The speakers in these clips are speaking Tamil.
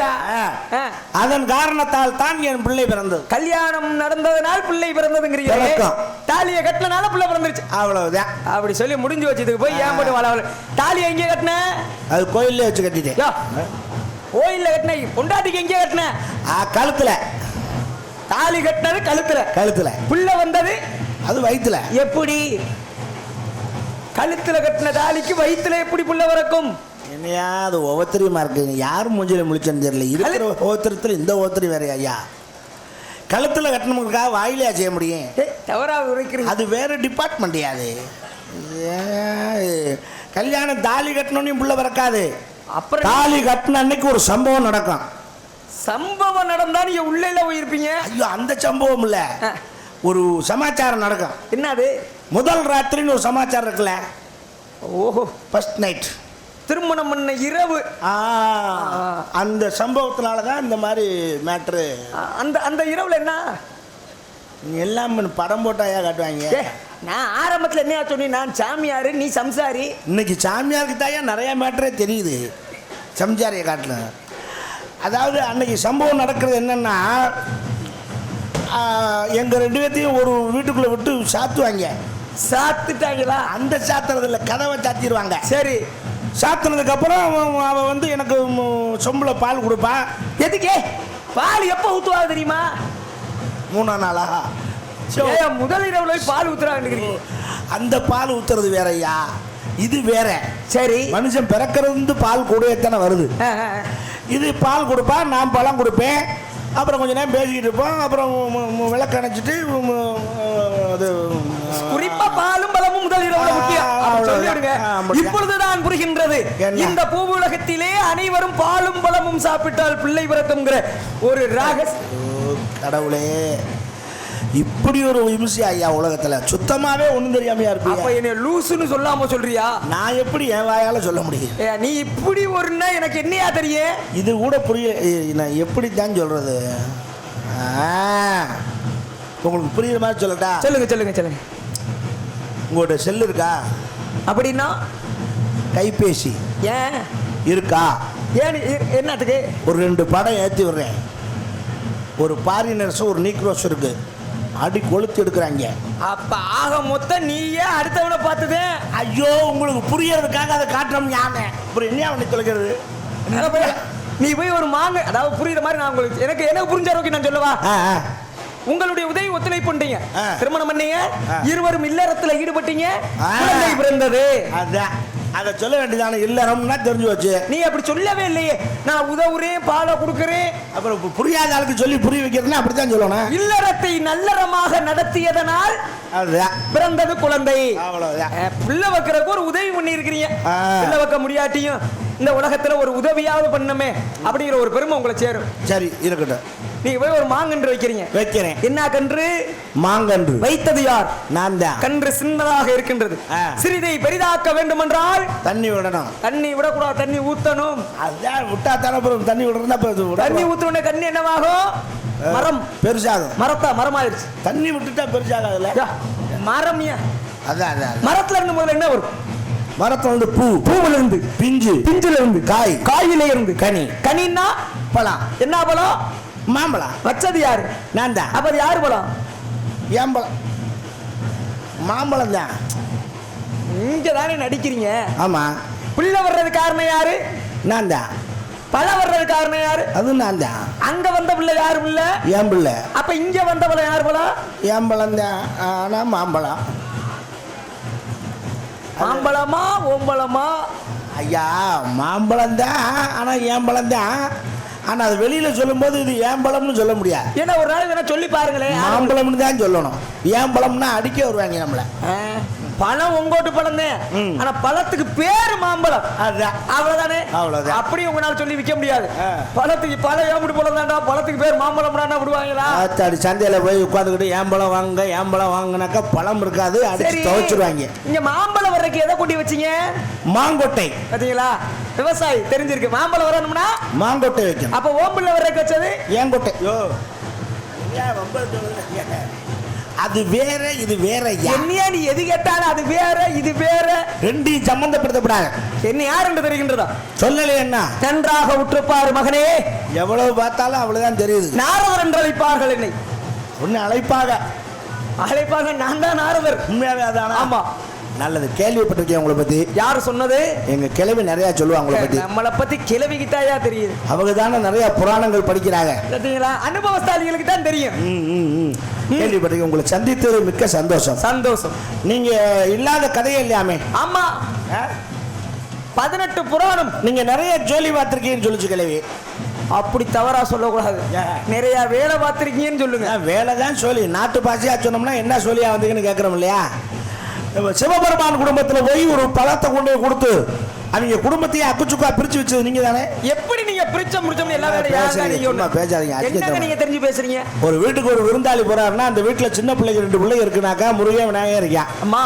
அப்படியா. அதன் காரணத்தால் தான் என் பிள்ளை பிறந்தது. கல்யாணம் நடந்ததுனால் பிள்ளை பிறந்ததுங்கிறீங்க. தாலியை கட்டினால பிள்ளை பிறந்துருச்சு. அவ்வளவுதான். அப்படி சொல்லி முடிஞ்சு வச்சதுக்கு போய் ஏன் போட்டு வாழ தாலி எங்கே கட்டின? அது கோயிலே வச்சு கட்டிட்டேன். கோயில்ல கட்டின. பொண்டாட்டிக்கு எங்கே கட்டின? கழுத்துல. தாலி கட்டினது கழுத்துல. கழுத்துல. பிள்ளை வந்தது அது வயித்துல. எப்படி? கழுத்துல கட்டின தாலிக்கு வயித்துல எப்படி புள்ள பிறக்கும்? என்னையா அது ஒவ்வொருத்தரியுமா இருக்கு யார் மூஞ்சில முழிச்சேன்னு தெரியல. இருக்கிற ஒவ்வொருத்தரத்தில் இந்த ஒவ்வொருத்தரி வேற ஐயா கழுத்துல கட்டணுமுக்காக வாயிலையா செய்ய முடியும். ஏய், தவறா உரைக்கிறீங்க. அது வேற டிபார்ட்மெண்ட் அது? கல்யாணம் தாலி கட்டணும்னு புள்ள பிறக்காது. அப்புறம் தாலி கட்டின அன்னைக்கு ஒரு சம்பவம் நடக்கும். சம்பவம் நடந்தா நீங்க உள்ளே போயிருப்பீங்க. ஐயோ அந்த சம்பவம் இல்ல. ஒரு சமாச்சாரம் நடக்கும். என்னது? முதல் ராத்திரின்னு ஒரு சமாச்சாரம் இருக்குல்ல. ஓஹோ. ஃபர்ஸ்ட் நைட் திருமணம் பண்ண இரவு. அந்த சம்பவத்தினால தான் இந்த மாதிரி மேட்ரு அந்த அந்த இரவுல என்ன? எல்லாம் படம் போட்டாயா காட்டுவாங்க? நான் ஆரம்பத்துல என்ன சொன்னி நான் சாமியாரு நீ சம்சாரி. இன்னைக்கு சாமியாருக்கு தாயா நிறைய மேட்டரே தெரியுது. சம்சாரியை காட்டல அதாவது அன்னைக்கு சம்பவம் நடக்கிறது என்னன்னா எங்கள் ரெண்டு பேர்த்தையும் ஒரு வீட்டுக்குள்ளே விட்டு சாத்துவாங்க. சாத்துட்டாங்களா? அந்த சாத்துறதுல கதவை சாத்திடுவாங்க சரி. சாத்துனதுக்கு அப்புறம் அவன் வந்து எனக்கு சொம்புல பால் கொடுப்பா. எதுக்கே? பால் எப்ப ஊத்துவா தெரியுமா? மூணா நாளா? முதல் இரவுல பால் ஊத்துறாங்க அந்த பால் ஊத்துறது வேறய்யா இது வேற. சரி. மனுஷன் பிறக்கிறது வந்து பால் கூடவே தானே வருது. இது பால் கொடுப்பா நான் பழம் கொடுப்பேன். அப்புறம் கொஞ்ச நேரம் பேசிக்கிட்டு இருப்போம். அப்புறம் விளக்கு அணைச்சிட்டு அது குறிப்பா பாலும் பலமும் முதல் இரவுல முக்கியம். சொல்லிவிடுங்க. இப்பொழுதுதான் புரிகின்றது? இந்த பூவுலகத்திலே அனைவரும் பாலும் பலமும் சாப்பிட்டால் பிள்ளை பிறக்கும்ங்கிற ஒரு ராகஸ் ஓ, கடவுளே. இப்படி ஒரு இம்சி ஐயா உலகத்துல. சுத்தமாவே ஒண்ணும் தெரியாமையா அப்ப இருப்பீங்க என்ன லூசுன்னு சொல்லாம சொல்றியா? நான் எப்படி என் வாயால சொல்ல முடியும்? நீ இப்படி ஒருன்னா எனக்கு என்னையா தெரியும் இது கூட புரிய நான் எப்படி தான் சொல்றது? உங்களுக்கு புரியுற மாதிரி சொல்லட்டா? சொல்லுங்க சொல்லுங்க சொல்லுங்க. உங்கள்கிட்ட செல் இருக்கா? அப்படின்னா கைபேசி. ஏன்? இருக்கா? ஏன்? என்னத்துக்கு? ஒரு ரெண்டு படம் ஏற்றி விடுறேன். ஒரு பாரினர்ஸ் ஒரு நீக்ரோஸ் இருக்கு. அடி கொளுத்து எடுக்கிறாங்க. அப்ப ஆக மொத்தம் நீயே அடுத்தவனை பார்த்ததே. ஐயோ உங்களுக்கு புரியறதுக்காக அதை காட்டுறோம் யானை அப்புறம் என்ன அவனை போய் நீ போய் ஒரு மாங்க அதாவது புரியுற மாதிரி நான் உங்களுக்கு எனக்கு எனக்கு புரிஞ்ச அளவுக்கு நான் சொல்லவா. உங்களுடைய உதவி ஒத்துழைப்பு பண்ணீங்க. திருமணம் பண்ணீங்க. இருவரும் இல்லறத்துல ஈடுபட்டீங்க. குழந்தை பிறந்தது. அதான். அதை சொல்ல வேண்டியதான? இல்லறம்னா தெரிஞ்சு வச்சு நீ அப்படி சொல்லவே இல்லையே. நான் உதவுறேன் பாலை கொடுக்கறேன். அப்புறம் புரியாத ஆளுக்கு சொல்லி புரிய வைக்கிறதுனா அப்படித்தான் சொல்லணும். இல்லறத்தை நல்லறமாக நடத்தியதனால் பிறந்தது குழந்தை. அவ்வளவுதான். பிள்ளை வைக்கிறதுக்கு ஒரு உதவி பண்ணி இருக்கிறீங்க. பிள்ளை வைக்க முடியாட்டியும் இந்த உலகத்துல ஒரு உதவியாவது பண்ணுமே அப்படிங்கிற ஒரு பெருமை உங்களை சேரும். சரி இருக்கட்டும். நீங்க போய் ஒரு மாங்கன்று வைக்கிறீங்க. வைக்கிறேன். என்ன கன்று? மாங்கன்று. வைத்தது யார்? நான் தான். கன்று சின்னதாக இருக்கின்றது. சிறிதை பெரிதாக்க வேண்டும் என்றால் தண்ணி விடணும். தண்ணி விடக்கூடாது தண்ணி ஊத்தணும். அதுதான் விட்டா தானே அப்புறம் தண்ணி விடுறதுனா. தண்ணி ஊத்துன கண்ணி என்னவாகும்? மரம். பெருசாகும். மரத்தா மரமாயிருச்சு. தண்ணி விட்டுட்டா பெருசாகாதுல்ல யா, மரம்? அதான் அதான். மரத்துல இருந்து முதல்ல என்ன வரும்? மரத்துல வந்து பூ. பூவுல இருந்து பிஞ்சு. பிஞ்சுல இருந்து காய். காயில இருந்து கனி. கனின்னா பழம். என்ன பழம்? மாம்பழம். வச்சது யாரு? நான் தான். அப்ப அது யாரு பழம்? ஏம்பழம் மாம்பழம் தான் இங்க தானே நடிக்கிறீங்க. ஆமா. பிள்ளை வர்றது காரணம் யாரு? நான் தான். பழம் வர்றது காரணம் யாரு? அது நான் தான். அங்க வந்த பிள்ளை யாரு பிள்ளை? ஏன் பிள்ளை. அப்ப இங்க வந்த பிள்ளை யாரு பழம் ஏம்பழம் தான் ஆனா மாம்பழம். மாம்பழமா ஓம்பழமா? ஐயா மாம்பழம் தான் ஆனா ஏம்பழம் தான் ஆனா அது வெளியில சொல்லும்போது இது ஏம்பழம்னு சொல்ல முடியாது. ஏன்னா ஒரு நாளைக்கு வேணா சொல்லி பாருங்களேன். மாம்பழம்னு தான் சொல்லணும். ஏம்பழம்னா அடிக்க வருவாங்க நம்மள. பழம் உங்கோட்டு பழம் தான். ஆனா பழத்துக்கு பேரு மாம்பழம். அதுதான் அவ்வளவுதானே? அவ்வளவுதான். அப்படி உங்களால சொல்லி விற்க முடியாது. பழத்துக்கு பழம் ஏம்படி பழம் தான்டா பழத்துக்கு பேர் மாம்பழம் விடுவாங்களா சந்தையில போய் உட்காந்துக்கிட்டு ஏம்பழம் வாங்க ஏம்பழம் வாங்கினாக்கா பழம் இருக்காது அடிச்சு துவைச்சிருவாங்க. இங்க மாம்பழம் வர்றதுக்கு எதை கொட்டி வச்சீங்க? மாங்கொட்டை. பாத்தீங்களா? விவசாயி தெரிஞ்சிருக்கு. மாம்பழம் வரணும்னா? மாங்கொட்டை வைக்கணும். அப்ப ஓம்புல வர்றதுக்கு வச்சது? ஏங்கொட்டை. யோ. அது வேற இது வேற என்னையா நீ எது கேட்டாலும் அது வேற இது வேற? ரெண்டையும் சம்பந்தப்படுத்தப்படாது. என்ன யார் என்று தெரிகின்றதா? சொல்லலை என்ன? நன்றாக உற்றுப்பார் மகனே. எவ்வளவு பார்த்தாலும் அவ்வளவுதான் தெரியுது. நாரதர் என்று அழைப்பார்கள் என்னை. ஒன்னு அழைப்பாக. அழைப்பார்கள் நான் தான் நாரதர். உண்மையாவே அதானா? ஆமா. நல்லது. கேள்விப்பட்டிருக்கேன் உங்களை பத்தி? யார் சொன்னது? எங்க கிழவி நிறைய சொல்லுவாங்க உங்களை பத்தி. நம்மளை பத்தி கிளவிக்கிட்டாயா தெரியுது. அவங்க தானே நிறைய புராணங்கள் படிக்கிறாங்க. பார்த்தீங்களா? அனுபவஸ்தாலிகளுக்கு தான் தெரியும். கேள்விப்பட்டிருக்கேன் உங்களை சந்தித்தது மிக்க சந்தோஷம். சந்தோஷம். நீங்க இல்லாத கதையே இல்லையாமே? ஆமா? பதினெட்டு புராணம். நீங்க நிறைய ஜோலி பார்த்திருக்கீங்கன்னு சொல்லிச்சு கிழவி. அப்படி தவறா சொல்லக்கூடாது? நிறைய வேலை பார்த்திருக்கீங்கன்னு சொல்லுங்க. வேலை தான் சொல்லி நாட்டு பாஷையா சொன்னோம்னா என்ன சொல்லியா வந்தீங்கன்னு கேட்குறோம் இல்லையா? சிவபெருமான் குடும்பத்தில் போய் ஒரு பழத்தை கொண்டு போய் கொடுத்து அவங்க குடும்பத்தையே அக்குச்சுக்கா பிரிச்சு வச்சது நீங்க தானே? எப்படி நீங்க பிரிச்ச முடிச்சோம்னு எல்லா வேலையும்? பேசாதீங்க. நீங்க தெரிஞ்சு பேசுறீங்க? ஒரு வீட்டுக்கு ஒரு விருந்தாளி போறாருன்னா அந்த வீட்டில் சின்ன பிள்ளைங்க ரெண்டு பிள்ளைங்க இருக்குனாக்கா முருகன் விநாயகர் இருக்கான் அம்மா.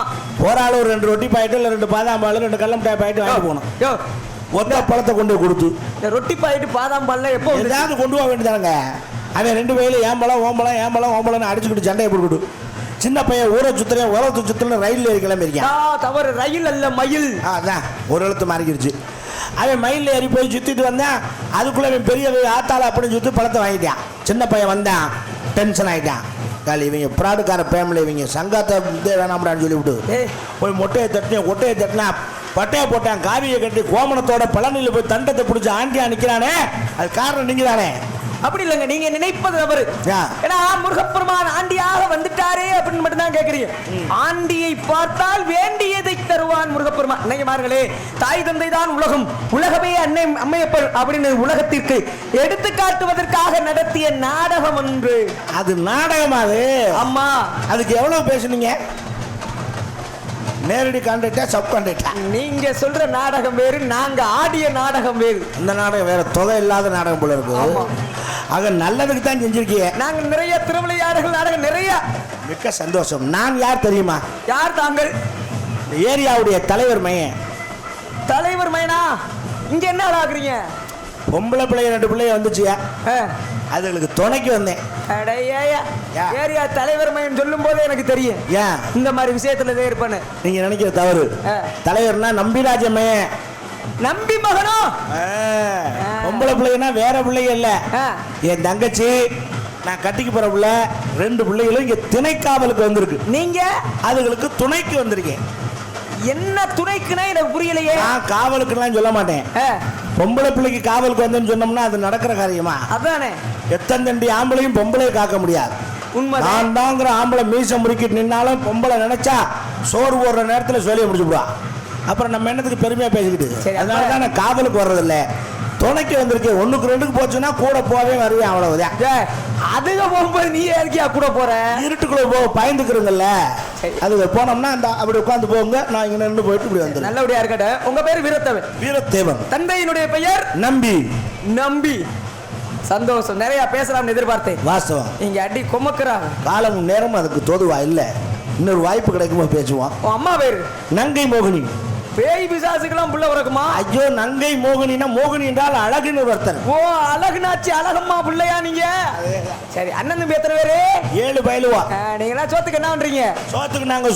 ஒரு ஆள் ஒரு ரெண்டு ரொட்டி பாயிட்டு இல்லை ரெண்டு பாதாம் பால் ரெண்டு கடல மிட்டாய் பாயிட்டு வாங்கி போகணும். ஒத்த பழத்தை கொண்டு போய் கொடுத்து. இந்த ரொட்டி பாயிட்டு பாதாம் பால்ல எப்போ? ஏதாவது கொண்டு போக வேண்டியதானங்க அவன் ரெண்டு வயலு ஏம்பளம் ஓம்பளம் ஏம்பளம் ஓம்பளம்னு அடிச்சுக்கிட்டு சண்டையை போட்டுக்கிட்டு. சின்ன பையன் ஊரை சுத்துறேன் உரத்து சுத்துறேன் ரயில்ல ஏறி கிளம்பி ஆ, தவறு ரயில் அல்ல மயில். ஆ, அதான் ஒரு எழுத்து மாறிக்கிடுச்சு. அவன் மயிலில் ஏறி போய் சுத்திட்டு வந்தான். அதுக்குள்ள அவன் பெரிய ஆத்தால அப்படின்னு சுத்தி பழத்தை வாங்கிட்டான். சின்ன பையன் வந்தான். டென்ஷன் ஆயிட்டான். காலி இவங்க பிராடுக்கார ஃபேமிலி இவங்க சங்காத்தை இதே வேணாம்டான்னு சொல்லிவிட்டு போய் மொட்டையை தட்டினேன் ஒட்டையை தட்டினா பட்டையை போட்டான். காவியை கட்டி கோமணத்தோட பழனியில் போய் தண்டத்தை பிடிச்சி ஆண்டியா நிற்கிறானே அது காரணம் நீங்க தானே அப்படி இல்லைங்க நீங்க நினைப்பது தவறு. ஏன்னா முருகப்பெருமான் ஆண்டியாக வந்துட்டாரே அப்படின்னு மட்டும் தான் கேக்குறீங்க. ஆண்டியை பார்த்தால் வேண்டியதை தருவான் முருகப்பெருமான். இன்னைக்கு மார்களே தாய் தந்தை தான் உலகம். உலகமே அன்னை அம்மையப்பர் அப்படின்னு உலகத்திற்கு எடுத்து காட்டுவதற்காக நடத்திய நாடகம் ஒன்று. அது நாடகமா அது? அம்மா அதுக்கு எவ்வளவு பேசுனீங்க? நேரடி கான்ட்ராக்டா சப் கான்ட்ராக்டா நீங்க சொல்ற நாடகம் வேறு நாங்க ஆடிய நாடகம் வேறு. இந்த நாடகம் வேற தொகை இல்லாத நாடகம் போல இருக்கு. ஆக நல்லதுக்கு தான் செஞ்சிருக்கீங்க. நாங்க நிறைய திருவிளையாடல்கள் நாடகம் நிறைய. மிக்க சந்தோஷம். நான் யார் தெரியுமா? யார் தாங்கள்? ஏரியாவுடைய தலைவர் மையன். தலைவர் மைனா இங்க என்ன ஆகுறீங்க பொம்பளை பிள்ளைங்க ரெண்டு பிள்ளைங்க வந்துச்சுங்க அதுகளுக்கு துணைக்கு வந்தேன். ஏரியா தலைவர் மையம் சொல்லும் போதே எனக்கு தெரியும். ஏன் இந்த மாதிரி விஷயத்துல இதே இருப்பேன்னு. நீங்க நினைக்கிற தவறு. தலைவர்னா நம்பிராஜ மையன் நம்பி மகனோ? பொம்பளை பிள்ளைங்கன்னா வேற பிள்ளைங்க இல்ல. என் தங்கச்சி நான் கட்டிக்கு போற பிள்ளை ரெண்டு பிள்ளைகளும் இங்க திணைக்காவலுக்கு வந்திருக்கு. நீங்க? அதுகளுக்கு துணைக்கு வந்திருக்கேன். என்ன துணைக்குன்னா எனக்கு புரியலையே. நான் காவலுக்குலாம் சொல்ல மாட்டேன். பொம்பளை பிள்ளைக்கு காவலுக்கு வந்தேன்னு சொன்னோம்னா அது நடக்கிற காரியமா? அதானே. எத்தனை தண்டி ஆம்பளையும் பொம்பளையை காக்க முடியாது. உண்மைதான். நான் தாங்கிற ஆம்பளை மீசை முறுக்கிட்டு நின்னாலும் பொம்பளை நினைச்சா சோறு போடுற நேரத்தில் சொல்லிய முடிச்சுடுவா அப்புறம் நம்ம என்னத்துக்கு பெருமையா பேசிக்கிட்டு? அதனால தான் நான் காவலுக்கு வர்றதில்ல. துணைக்கு வந்திருக்கேன் ஒண்ணுக்கு ரெண்டுக்கு போச்சுன்னா கூட போவே வருவேன் அவ்வளவுதான். ஏ, அதுக போகும்போது நீ யாருக்கியா கூட போற? இருட்டுக்குள்ள போ பயந்துக்கிறோங்கல்ல. அது போனோம்னா அந்த அப்படி உட்காந்து போங்க நான் இங்க நின்று போயிட்டு இப்படி வந்துடுறேன். நல்லபடியா இருக்கட்டும். உங்க பேர் வீரத்தவன். வீரத்தேவன். தந்தையினுடைய பெயர்? நம்பி. நம்பி. சந்தோஷம். நிறைய பேசலாம்னு எதிர்பார்த்தேன். வாஸ்தவம். இங்க அடி கொமக்குறாங்க. காலமும் நேரமும் அதுக்கு தோதுவா இல்ல. இன்னொரு வாய்ப்பு கிடைக்குமோ பேசுவோம். உன் அம்மா பேரு? நங்கை மோகினி. பேய் பிசாசுக்கெல்லாம் புள்ள பிறக்குமா? ஐயோ நங்கை மோகினினா மோகினி என்றால் அழகுன்னு ஒரு அர்த்தம் ஓ அழகுனாச்சி அழகம்மா பிள்ளையா நீங்க? சரி அண்ணன் தம்பி எத்தனை பேரு? ஏழு பயிலுவா. நீங்களாம் சோத்துக்கு என்ன பண்றீங்க? சோத்துக்கு நாங்க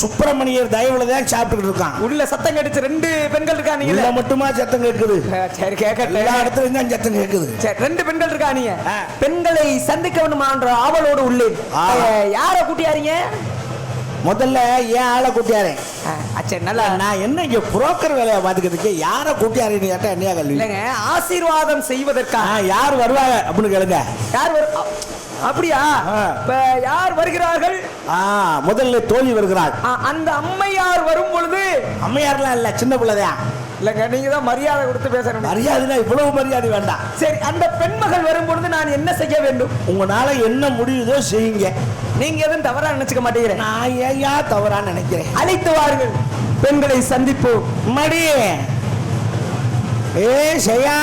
சுப்பிரமணியர் தயவுல தான் சாப்பிட்டுக்கிட்டு இருக்கோம் உள்ள சத்தம் கடிச்சு ரெண்டு பெண்கள் இருக்கா உள்ள நீங்க மட்டுமா சத்தம் கேட்குது? சரி கேட்கல எல்லா இடத்துலயும் தான் சத்தம் கேட்குது. சரி ரெண்டு பெண்கள் இருக்கா நீங்க. பெண்களை சந்திக்க வேண்டுமான்ற ஆவலோடு உள்ளேன். யார கூட்டியாரீங்க? முதல்ல ஏன் ஆளை கூட்டியாரேன் ஆ, சரி நல்லா நான் என்ன இங்க புரோக்கர் வேலையை பார்த்துக்கிறதுக்கு? யாரை கூட்டியாரேன்னு கேட்டா என்னையா கல்வி இல்லைங்க ஆசீர்வாதம் செய்வதற்காக. யார் வருவாங்க அப்படின்னு கேளுங்க. யார் வரு- அப்படியா. இப்ப யார் வருகிறார்கள்? ஆ முதல்ல தோழி வருகிறாள். அந்த அம்மையார் வரும் பொழுது. அம்மையார்லாம் இல்ல சின்ன பிள்ளைதான். இல்லைங்க நீங்க தான் மரியாதை கொடுத்து பேசணும். மரியாதைனா இவ்வளவு மரியாதை வேண்டாம். சரி அந்த பெண்மகள் வரும் பொழுது நான் என்ன செய்ய வேண்டும்? உங்களால என்ன முடியுதோ செய்யுங்க. நீங்க எதுவும் தவறா நினைச்சுக்க மாட்டேங்கிறேன் நான் ஏயா தவறா நினைக்கிறேன்? அழைத்து வாருங்கள். பெண்களை சந்திப்போம். மடி ஏ செய்யா